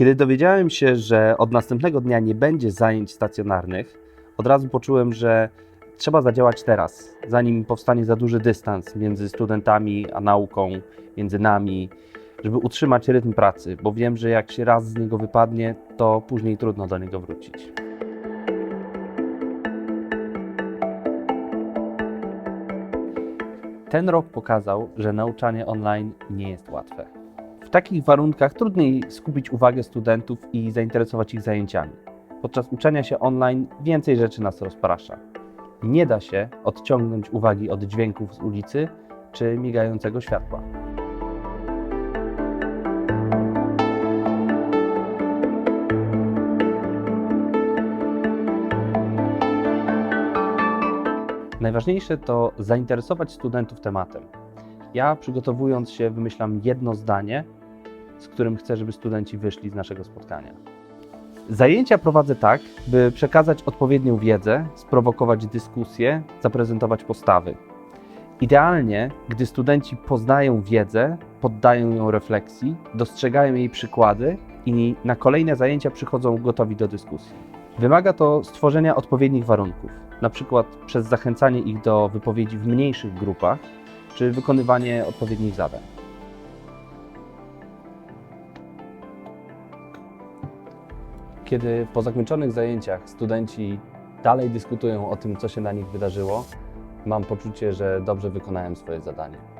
Kiedy dowiedziałem się, że od następnego dnia nie będzie zajęć stacjonarnych, od razu poczułem, że trzeba zadziałać teraz, zanim powstanie za duży dystans między studentami a nauką, między nami, żeby utrzymać rytm pracy, bo wiem, że jak się raz z niego wypadnie, to później trudno do niego wrócić. Ten rok pokazał, że nauczanie online nie jest łatwe. W takich warunkach trudniej skupić uwagę studentów i zainteresować ich zajęciami. Podczas uczenia się online więcej rzeczy nas rozprasza. Nie da się odciągnąć uwagi od dźwięków z ulicy czy migającego światła. Najważniejsze to zainteresować studentów tematem. Ja przygotowując się wymyślam jedno zdanie, z którym chcę, żeby studenci wyszli z naszego spotkania. Zajęcia prowadzę tak, by przekazać odpowiednią wiedzę, sprowokować dyskusję, zaprezentować postawy. Idealnie, gdy studenci poznają wiedzę, poddają ją refleksji, dostrzegają jej przykłady i na kolejne zajęcia przychodzą gotowi do dyskusji. Wymaga to stworzenia odpowiednich warunków, przykład przez zachęcanie ich do wypowiedzi w mniejszych grupach czy wykonywanie odpowiednich zadań. Kiedy po zakończonych zajęciach studenci dalej dyskutują o tym, co się na nich wydarzyło, mam poczucie, że dobrze wykonałem swoje zadanie.